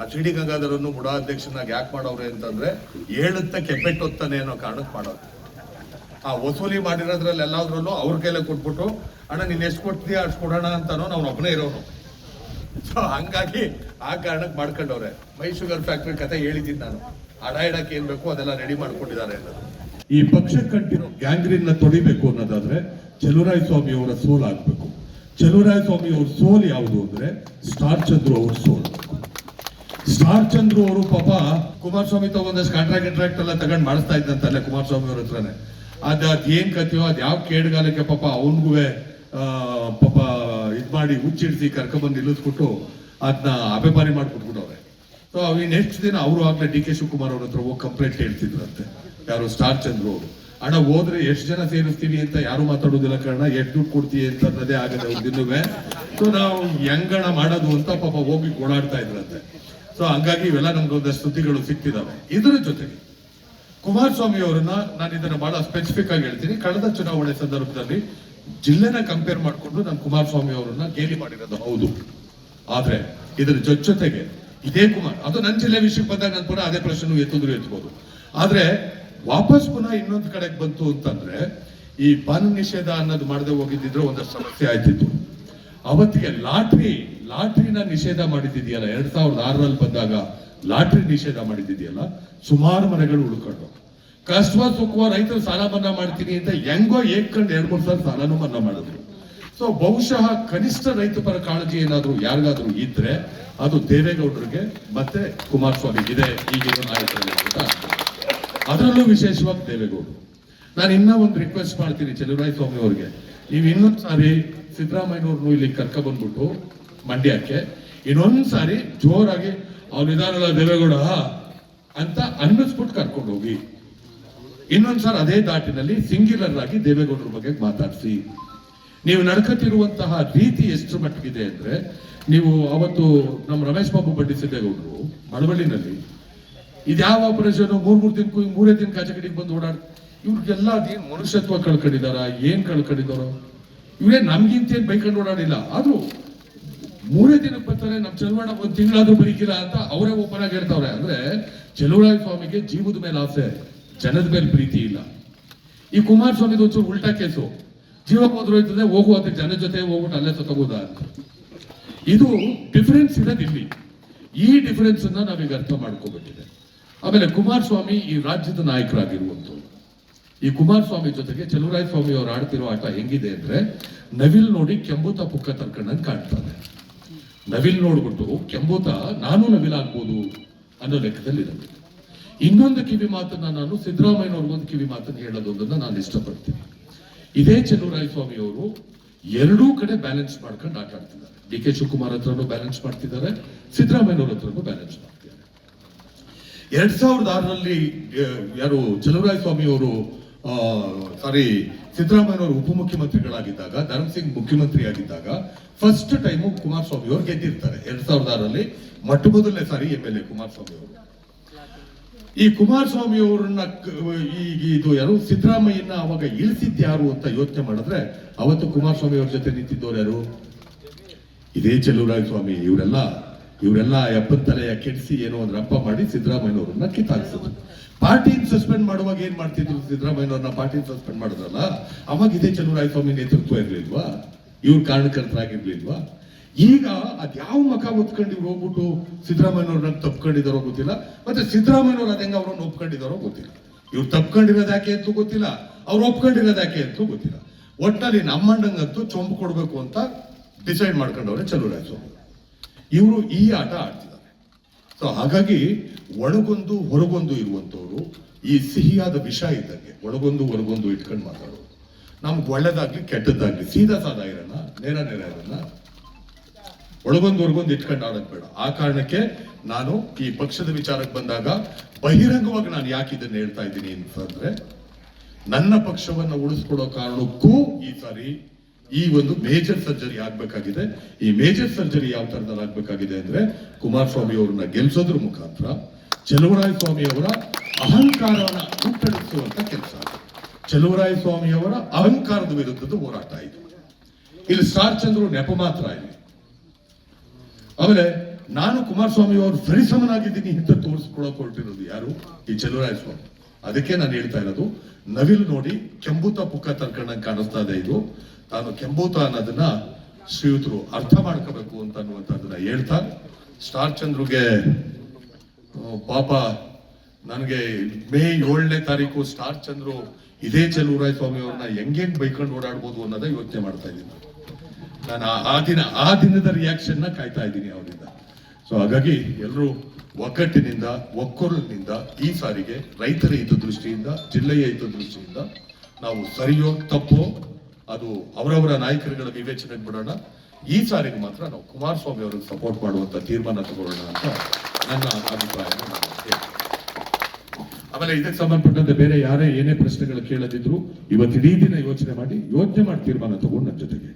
ಆ ಡಿ ಗಂಗಾಧರನ್ನು ಮುಡಾ ಅಧ್ಯಕ್ಷನಾಗಿ ಯಾಕೆ ಮಾಡವ್ರೆ ಅಂತಂದ್ರೆ ಹೇಳುತ್ತ ಕೆಪ್ಪೆಟ್ಟೊತ್ತಾನೆ ಅನ್ನೋ ಕಾರಣಕ್ಕೆ ಮಾಡೋದು. ಆ ವಸೂಲಿ ಮಾಡಿರೋದ್ರಲ್ಲಿ ಎಲ್ಲಾದ್ರಲ್ಲೂ ಅವ್ರ ಕೈಲೇ ಕೊಟ್ಬಿಟ್ಟು, ಅಣ್ಣ, ನೀನ್ ಎಷ್ಟು ಕೊಡ್ತೀಯ, ಅಷ್ಟು ಕೊಡೋಣ ಅಂತಾನೋ ನಾವು ಒಬ್ಬನೇ ಇರೋನು ಸೊ ಹಂಗಾಗಿ ಆ ಕಾರಣಕ್ಕೆ ಮಾಡ್ಕೊಂಡವ್ರೆ. ಮೈ ಶುಗರ್ ಫ್ಯಾಕ್ಟ್ರಿ ಕತೆ ಹೇಳಿದ್ದೀನಿ ನಾನು. ಅಡ ಇಡಕ್ಕೆ ಏನ್ ಬೇಕು ಅದೆಲ್ಲ ರೆಡಿ ಮಾಡ್ಕೊಂಡಿದ್ದಾರೆ ಅನ್ನೋದು. ಈ ಪಕ್ಷ ಕಂಟಿನ್ಯೂ ಗ್ಯಾಂಗ್ರೀನ್ನ ತೊಡಿಬೇಕು ಅನ್ನೋದಾದ್ರೆ ಚಲುರಾಯ ಸ್ವಾಮಿ ಅವರ ಸೋಲ್ ಆಗ್ಬೇಕು. ಚಲುರಾಯ ಸ್ವಾಮಿ ಅವ್ರ ಸೋಲ್ ಯಾವುದು ಅಂದ್ರೆ, ಸ್ಟಾರ್ ಚಂದ್ರು ಅವ್ರ ಸೋಲ್. ಸ್ಟಾರ್ ಚಂದ್ರು ಅವರು ಪಾಪ ಕುಮಾರಸ್ವಾಮಿ ತಗೊಂಡಷ್ಟು ಕಾಂಟ್ರಾಕ್ಟ್ ಕಾಂಟ್ರಾಕ್ಟ್ ಎಲ್ಲ ತಗೊಂಡು ಮಾಡಿಸ್ತಾ ಇದ್ದಂತಲ್ಲ ಕುಮಾರಸ್ವಾಮಿ ಅವ್ರ ಹತ್ರನೇ. ಅದ್ ಅದ್ ಏನ್ ಕಥೆಯೋ, ಅದ್ ಯಾವ ಕೇಡ್ಗಾಲಕ್ಕೆ ಪಾಪ ಅವನ್ಗೂ ಪಾಪ ಇದ್ ಮಾಡಿ ಹುಚ್ಚಿಡ್ಸಿ ಕರ್ಕೊಂಡ್ಬಂದು ನಿಲ್ಲಿಸ್ಬಿಟ್ಟು ಅದನ್ನ ಅಪೆಪಾರಿ ಮಾಡ್ಬಿಟ್ಬಿಟ್ಟವ್ರೆ. ಸೊ ಅವ್ ನೆಕ್ಸ್ಟ್ ದಿನ ಅವರು ಆಗ್ಲೇ ಡಿ ಕೆ ಶಿವಕುಮಾರ್ ಅವ್ರ ಹತ್ರ ಹೋಗಿ ಕಂಪ್ಲೇಂಟ್ ಹೇಳ್ತಿದ್ರಂತೆ. ಯಾರು ಸ್ಟಾರ್ ಚಂದ್ರು ಅವರು. ಅಣ್ಣ, ಹೋದ್ರೆ ಎಷ್ಟು ಜನ ಸೇರಿಸ್ತೀವಿ ಅಂತ ಯಾರು ಮಾತಾಡೋದಿಲ್ಲ ಕಾರಣ ಎಷ್ಟು ದುಡ್ಡು ಕೊಡ್ತೀವಿ ಅಂತ ಅನ್ನೋದೇ ಆಗದೆ ದಿನವೇ. ಸೊ ನಾವು ಹೆಂಗಣ ಮಾಡೋದು ಅಂತ ಪಾಪ ಹೋಗಿ ಓಡಾಡ್ತಾ ಇದ್ರಂತೆ. ಸೊ ಹಂಗಾಗಿ ಇವೆಲ್ಲ ನಮ್ಗೆ ಒಂದಷ್ಟು ಸುದ್ದಿಗಳು ಸಿಕ್ತಿದ್ದಾವೆ ಇದರ ಜೊತೆಗೆ, ಕುಮಾರಸ್ವಾಮಿ ಅವರನ್ನ ನಾನು ಇದನ್ನ ಬಹಳ ಸ್ಪೆಸಿಫಿಕ್ ಆಗಿ ಹೇಳ್ತೀನಿ. ಕಳೆದ ಚುನಾವಣೆ ಸಂದರ್ಭದಲ್ಲಿ ಜಿಲ್ಲೆನ ಕಂಪೇರ್ ಮಾಡಿಕೊಂಡು ನಾನು ಕುಮಾರಸ್ವಾಮಿ ಅವರನ್ನ ಗೇಲಿ ಮಾಡಿರೋದು ಹೌದು. ಆದ್ರೆ ಇದರ ಜೊತೆ ಜೊತೆಗೆ ಇದೇ ಕುಮಾರ್, ಅದು ನನ್ನ ಜಿಲ್ಲೆ ವಿಷಯಕ್ಕೆ ಬಂದಾಗ ನಾನು ಪುನಃ ಅದೇ ಪ್ರಶ್ನೆ ಎತ್ತಿದ್ರು ಎತ್ಬೋದು. ಆದ್ರೆ ವಾಪಸ್ ಪುನಃ ಇನ್ನೊಂದು ಕಡೆಗೆ ಬಂತು ಅಂತಂದ್ರೆ, ಈ ಪಾನ್ ನಿಷೇಧ ಅನ್ನೋದು ಮಾಡದೆ ಹೋಗಿದ್ದಿದ್ರೆ ಒಂದಷ್ಟು ಸಮಸ್ಯೆ ಆಯ್ತಿತ್ತು. ಅವತ್ತಿಗೆ ಲಾಟ್ರಿ ಲಾಟ್ರಿನ ನಿಷೇಧ ಮಾಡಿದ್ದಿದೆಯಲ್ಲ? ಎರಡ್ ಸಾವಿರದ ಆರರಲ್ಲಿ ಬಂದಾಗ ಲಾಟ್ರಿ ನಿಷೇಧ ಮಾಡಿದ್ದಿದೆಯಲ್ಲ? ಸುಮಾರು ಮನೆಗಳು ಉಳ್ಕೊಂಡು ಕಷ್ಟ ಸುಖವ ರೈತರು ಸಾಲ ಮನ್ನಾ ಮಾಡ್ತೀನಿ ಅಂತ ಹೆಂಗೋ ಏಕಂಡ್ ಎರಡು ಮೂರು ಸಾವಿರ ಸಾಲನೂ ಮನ್ನಾ ಮಾಡಿದ್ರು. ಸೊ ಬಹುಶಃ ಕನಿಷ್ಠ ರೈತ ಪರ ಕಾಳಜಿ ಏನಾದರೂ ಯಾರಿಗಾದ್ರೂ ಇದ್ರೆ ಅದು ದೇವೇಗೌಡರಿಗೆ ಮತ್ತೆ ಕುಮಾರಸ್ವಾಮಿ ಇದೆ ಈಗಿನ ನಾಯಕರಲ್ಲಿ ಅಂತ ಅದರಲ್ಲೂ ವಿಶೇಷವಾಗಿ ದೇವೇಗೌಡರು. ನಾನು ಇನ್ನೂ ಒಂದು ರಿಕ್ವೆಸ್ಟ್ ಮಾಡ್ತೀನಿ ಚಲುವರಾಯ ಸ್ವಾಮಿ ಅವ್ರಿಗೆ. ನೀವು ಇನ್ನೊಂದು ಸಾರಿ ಸಿದ್ದರಾಮಯ್ಯನವ್ರನ್ನು ಇಲ್ಲಿ ಕರ್ಕ ಬಂದ್ಬಿಟ್ಟು ಮಂಡ್ಯಕ್ಕೆ ಇನ್ನೊಂದು ಸಾರಿ ಜೋರಾಗಿ ಅವ್ನ ಇದಾನಲ್ಲ ದೇವೇಗೌಡ ಅಂತ ಅನ್ನಿಸ್ಬಿಟ್ಟು ಕರ್ಕೊಂಡು ಹೋಗಿ. ಇನ್ನೊಂದ್ಸಾರಿ ಅದೇ ದಾಟಿನಲ್ಲಿ ಸಿಂಗ್ಯುಲರ್ ಆಗಿ ದೇವೇಗೌಡರ ಬಗ್ಗೆ ಮಾತಾಡಿಸಿ. ನೀವು ನಡ್ಕತಿರುವಂತಹ ರೀತಿ ಎಷ್ಟು ಮಟ್ಟಿಗಿದೆ ಅಂದ್ರೆ, ನೀವು ಅವತ್ತು ನಮ್ಮ ರಮೇಶ್ ಬಾಬು ಬಡ್ಡಿ ಸಿದ್ದೇಗೌಡರು, ಮಳವಳ್ಳಿನಲ್ಲಿ ಇದ್ಯಾವ ಆಪರೇಷನ್ ಮೂರ್ ಮೂರ್ ದಿನಕ್ಕೂ ಮೂರೇ ದಿನ ಕಾಚಗಡಿಗೆ ಬಂದು ಓಡಾಡ್ ಇವ್ರಿಗೆಲ್ಲ ಅದೇನ್ ಮನುಷ್ಯತ್ವ ಕಳ್ಕೊಂಡಿದಾರ, ಏನ್ ಕಳ್ಕೊಂಡಿದಾರೋ, ಇವರೇ ನಮ್ಗಿಂತ ಏನ್ ಬೈಕೊಂಡು ಓಡಾಡಿಲ್ಲ. ಆದ್ರೂ ಮೂರೇ ದಿನಕ್ಕೆ ಬರ್ತಾರೆ ನಮ್ಮ ಚಲುವಣ್ಣ ಒಂದು ತಿಂಗಳಾದ್ರೂ ಬರೀಕಿಲ್ಲ ಅಂತ ಅವರೇ ಓಪನ್ ಆಗಿ ಹೇಳ್ತಾವ್ರೆ. ಅಂದ್ರೆ ಚಲುವರಾಯ ಸ್ವಾಮಿಗೆ ಜೀವದ ಮೇಲೆ ಆಸೆ, ಜನದ ಮೇಲೆ ಪ್ರೀತಿ ಇಲ್ಲ. ಈ ಕುಮಾರಸ್ವಾಮಿದು ಒಂಚೂರು ಉಲ್ಟಾ ಕೇಸು. ಜೀವ ಹೋದ್ರು ಹೋಯ್ತದೆ ಹೋಗುವಂತ ಜನ ಜೊತೆ ಹೋಗ್ಬಿಟ್ಟು ಅಲ್ಲೇ ಸತ್ತಬೋದಾ ಅಂತ. ಇದು ಡಿಫರೆನ್ಸ್ ಇರೋದು ಇಲ್ಲಿ. ಈ ಡಿಫರೆನ್ಸ್ ಅನ್ನ ನಾವೀಗ ಅರ್ಥ ಮಾಡ್ಕೋಬೇಕಿದೆ ಆಮೇಲೆ ಕುಮಾರಸ್ವಾಮಿ ಈ ರಾಜ್ಯದ ನಾಯಕರಾಗಿರುವಂಥವ್ರು. ಈ ಕುಮಾರಸ್ವಾಮಿ ಜೊತೆಗೆ ಚಲುವರಾಯ ಸ್ವಾಮಿ ಅವರು ಆಡ್ತಿರೋ ಆಟ ಹೆಂಗಿದೆ ಅಂದ್ರೆ ನವಿಲ್ ನೋಡಿ ಕೆಂಬುತ ಪುಕ್ಕ ತರ್ಕೊಂಡಂಗೆ ಕಾಣ್ತಾರೆ ನವಿಲ್ ನೋಡ್ಬಿಟ್ಟು ಕೆಂಬೋತ, ನಾನು ನವಿಲ್ ಆಗ್ಬೋದು ಅನ್ನೋ ಲೆಕ್ಕದಲ್ಲಿ ಇರುತ್ತೆ ಇನ್ನೊಂದು ಕಿವಿ ಮಾತನ್ನ ನಾನು ಸಿದ್ದರಾಮಯ್ಯನವ್ರಿಗೊಂದು ಕಿವಿ ಮಾತನ್ನು ಹೇಳೋದು ಹೇಳೋದನ್ನ ನಾನು ಇಷ್ಟಪಡ್ತೀನಿ. ಇದೇ ಚಲುವರಾಯ ಸ್ವಾಮಿ ಅವರು ಎರಡೂ ಕಡೆ ಬ್ಯಾಲೆನ್ಸ್ ಮಾಡ್ಕೊಂಡು ಆಟ ಆಡ್ತಿದ್ದಾರೆ. ಡಿ ಕೆ ಶಿವಕುಮಾರ್ ಹತ್ರನೂ ಬ್ಯಾಲೆನ್ಸ್ ಮಾಡ್ತಿದ್ದಾರೆ, ಸಿದ್ದರಾಮಯ್ಯನವ್ರ ಹತ್ರನೂ ಬ್ಯಾಲೆನ್ಸ್ ಮಾಡ್ತಿದ್ದಾರೆ. ಎರಡ್ ಸಾವಿರದ ಆರರಲ್ಲಿ ಯಾರು ಚಲುವರಾಯ ಸ್ವಾಮಿ ಅವರು ಸಾರಿ ಸಿದ್ದರಾಮಯ್ಯನವರು ಉಪಮುಖ್ಯಮಂತ್ರಿಗಳಾಗಿದ್ದಾಗ, ಧರ್ಮಸಿಂಗ್ ಮುಖ್ಯಮಂತ್ರಿಯಾಗಿದ್ದಾಗ ಫಸ್ಟ್ ಟೈಮು ಕುಮಾರಸ್ವಾಮಿ ಅವರು ಗೆದ್ದಿರ್ತಾರೆ. ಎರಡ್ ಸಾವಿರದ ಆರರಲ್ಲಿ ಮೊಟ್ಟ ಮೊದಲನೇ ಸಾರಿ ಎಂ ಎಲ್ ಎ ಕುಮಾರಸ್ವಾಮಿ ಅವರು. ಈ ಕುಮಾರಸ್ವಾಮಿ ಅವರನ್ನ ಈಗ ಇದು ಯಾರು? ಸಿದ್ದರಾಮಯ್ಯನ ಅವಾಗ ಇಳಿಸಿದ್ದು ಯಾರು ಅಂತ ಯೋಚನೆ ಮಾಡಿದ್ರೆ, ಅವತ್ತು ಕುಮಾರಸ್ವಾಮಿ ಅವ್ರ ಜೊತೆ ನಿಂತಿದ್ದವ್ರು ಯಾರು? ಇದೇ ಚೆಲ್ಲೂರಾಯ ಸ್ವಾಮಿ ಇವರೆಲ್ಲ ಇವರೆಲ್ಲ ಎಪ್ಪತ್ತಲೆಯ ಕೆಡಿಸಿ ಏನೋ ಒಂದು ರಪ್ಪ ಮಾಡಿ ಸಿದ್ದರಾಮಯ್ಯವ್ರನ್ನ ಕಿತ್ತಾಕ್ಸಿದ್ರು. ಪಾರ್ಟಿನ ಸಸ್ಪೆಂಡ್ ಮಾಡುವಾಗ ಏನ್ ಮಾಡ್ತಿದ್ರು ಸಿದ್ಧರಾಮಯ್ಯನವರನ್ನ ಪಾರ್ಟಿನ ಸಸ್ಪೆಂಡ್ ಮಾಡಿದ್ರಲ್ಲ? ಅವಾಗ ಇದೇ ಚೆಲುವರಾಯ ಸ್ವಾಮಿ ನೇತೃತ್ವ ಇರ್ಲಿಲ್ವಾ? ಇವ್ರ ಕಾರಣಕರ್ತರಾಗಿರ್ಲಿಲ್ವಾ ಈಗ ಅದ್ಯಾವ ಮಕ ಒತ್ಕೊಂಡು ಇವ್ರು ಹೋಗ್ಬಿಟ್ಟು ಸಿದ್ದರಾಮಯ್ಯವ್ರನ್ನ ತಪ್ಕೊಂಡಿದಾರೋ ಗೊತ್ತಿಲ್ಲ. ಮತ್ತೆ ಸಿದ್ದರಾಮಯ್ಯನವ್ರು ಅದಂಗ ಅವ್ರನ್ನ ಒಪ್ಕೊಂಡಿದಾರೋ ಗೊತ್ತಿಲ್ಲ. ಇವ್ರು ತಪ್ಕೊಂಡಿರೋದು ಯಾಕೆ ಅಂತೂ ಗೊತ್ತಿಲ್ಲ. ಅವ್ರು ಒಪ್ಕೊಂಡಿರೋದು ಯಾಕೆ ಅಂತೂ ಗೊತ್ತಿಲ್ಲ. ಒಟ್ಟಲ್ಲಿ ನಮ್ಮಣ್ಣಂಗಂತೂ ಚೊಂಬ್ ಕೊಡ್ಬೇಕು ಅಂತ ಡಿಸೈಡ್ ಮಾಡ್ಕೊಂಡವ್ರೆ ಚಲುವರಾಯ ಸ್ವಾಮಿ. ಇವರು ಈ ಆಟ ಆಡ್ತಿದ್ದಾರೆ. ಸೊ ಹಾಗಾಗಿ ಒಳಗೊಂದು ಹೊರಗೊಂದು ಇರುವಂತವ್ರು, ಈ ಸಿಹಿಯಾದ ವಿಷ ಇದ್ದಂಗೆ ಒಳಗೊಂದು ಹೊರಗೊಂದು ಇಟ್ಕೊಂಡು ಮಾತಾಡೋದು ನಮ್ಗೆ ಒಳ್ಳೇದಾಗ್ಲಿ ಕೆಟ್ಟದ್ದಾಗ್ಲಿ, ಸೀದಾ ಸಾದ ಇರೋಣ ನೇರ ನೇರ ಇರೋಣ ಒಳಗೊಂದು ಹೊರಗೊಂದು ಇಟ್ಕೊಂಡು ಆಡೋದು ಬೇಡ. ಆ ಕಾರಣಕ್ಕೆ ನಾನು ಈ ಪಕ್ಷದ ವಿಚಾರಕ್ಕೆ ಬಂದಾಗ ಬಹಿರಂಗವಾಗಿ ನಾನು ಯಾಕೆ ಇದನ್ನು ಹೇಳ್ತಾ ಇದ್ದೀನಿ ಅಂತಂದ್ರೆ, ನನ್ನ ಪಕ್ಷವನ್ನು ಉಳಿಸ್ಕೊಡೋ ಕಾರಣಕ್ಕೂ ಈ ಸಾರಿ ಈ ಒಂದು ಮೇಜರ್ ಸರ್ಜರಿ ಆಗ್ಬೇಕಾಗಿದೆ. ಈ ಮೇಜರ್ ಸರ್ಜರಿ ಯಾವ ತರದಲ್ಲಿ ಆಗ್ಬೇಕಾಗಿದೆ ಅಂದ್ರೆ ಕುಮಾರಸ್ವಾಮಿ ಅವರನ್ನ ಗೆಲ್ಸೋದ್ರ ಮುಖಾಂತರ ಚಲುವರಾಯ ಸ್ವಾಮಿ ಅವರ ಅಹಂಕಾರವನ್ನ ಹುಟ್ಟಡಿಸುವಂತ ಕೆಲಸ. ಚಲುವರಾಯ ಸ್ವಾಮಿ ಅವರ ಅಹಂಕಾರದ ವಿರುದ್ಧದ ಹೋರಾಟ ಇದು. ಇಲ್ಲಿ ಸ್ಟಾರ್ ಚಂದ್ರು ನೆಪ ಮಾತ್ರ ಇಲ್ಲಿ. ಆಮೇಲೆ ನಾನು ಕುಮಾರಸ್ವಾಮಿ ಅವರು ಸರಿಸಮನಾಗಿದ್ದೀನಿ ಅಂತ ತೋರಿಸ್ಕೊಳಕ್ ಹೊರಟಿರೋದು ಯಾರು? ಈ ಚಲುವರಾಯ ಸ್ವಾಮಿ ಅದಕ್ಕೆ ನಾನು ಹೇಳ್ತಾ ಇರೋದು, ನವಿಲು ನೋಡಿ ಕೆಂಬೂತ ಪುಕ್ಕ ತರ್ಕೊಂಡಂಗೆ ಕಾಣಿಸ್ತಾ ಇದೆ ಇದು. ತಾನು ಕೆಂಬೂತ ಅನ್ನೋದನ್ನ ಶ್ರೀಯುತರು ಅರ್ಥ ಮಾಡ್ಕೋಬೇಕು ಅಂತ ಅನ್ನುವಂಥದ್ದನ್ನ ಹೇಳ್ತಾ, ಸ್ಟಾರ್ ಚಂದ್ರುಗೆ ಪಾಪ, ನನಗೆ ಮೇ ಏಳನೇ ತಾರೀಕು ಸ್ಟಾರ್ ಚಂದ್ರು ಇದೇ ಚಲುವರಾಯ ಸ್ವಾಮಿ ಅವ್ರನ್ನ ಬೈಕೊಂಡು ಓಡಾಡ್ಬೋದು ಅನ್ನೋದ ಯೋಚನೆ ಮಾಡ್ತಾ ಇದ್ದೀನಿ. ನಾನು ಆ- ದಿನ, ಆ ದಿನದ ರಿಯಾಕ್ಷನ್ನ ಕಾಯ್ತಾ ಇದ್ದೀನಿ ಅವರಿಂದ. ಸೊ ಹಾಗಾಗಿ ಎಲ್ಲರೂ ಒಗ್ಗಟ್ಟಿನಿಂದ, ಒಕ್ಕೊರಲಿನಿಂದ ಈ ಸಾರಿಗೆ ರೈತರ ಹಿತದೃಷ್ಟಿಯಿಂದ ಜಿಲ್ಲೆಯ ಹಿತದೃಷ್ಟಿಯಿಂದ ನಾವು ಸರಿಯೋ ತಪ್ಪೋ ಅದು ಅವರವರ ನಾಯಕರುಗಳ ವಿವೇಚನೆ ಬಿಡೋಣ ಈ ಸಾರಿಗೆ ಮಾತ್ರ ನಾವು ಕುಮಾರಸ್ವಾಮಿ ಅವರಿಗೆ ಸಪೋರ್ಟ್ ಮಾಡುವಂತ ತೀರ್ಮಾನ ತಗೊಳ್ಳೋಣ ಅಂತ ನನ್ನ ಅಭಿಪ್ರಾಯ ಆಮೇಲೆ ಇದಕ್ಕೆ ಸಂಬಂಧಪಟ್ಟಂತೆ ಬೇರೆ ಯಾರೇ ಏನೇ ಪ್ರಶ್ನೆಗಳು ಕೇಳದಿದ್ರು ಇವತ್ತು ಇಡೀ ದಿನ ಯೋಚನೆ ಮಾಡಿ ಯೋಚನೆ ಮಾಡಿ ತೀರ್ಮಾನ ತಗೊಂಡು ನನ್ನ ಜೊತೆಗೆ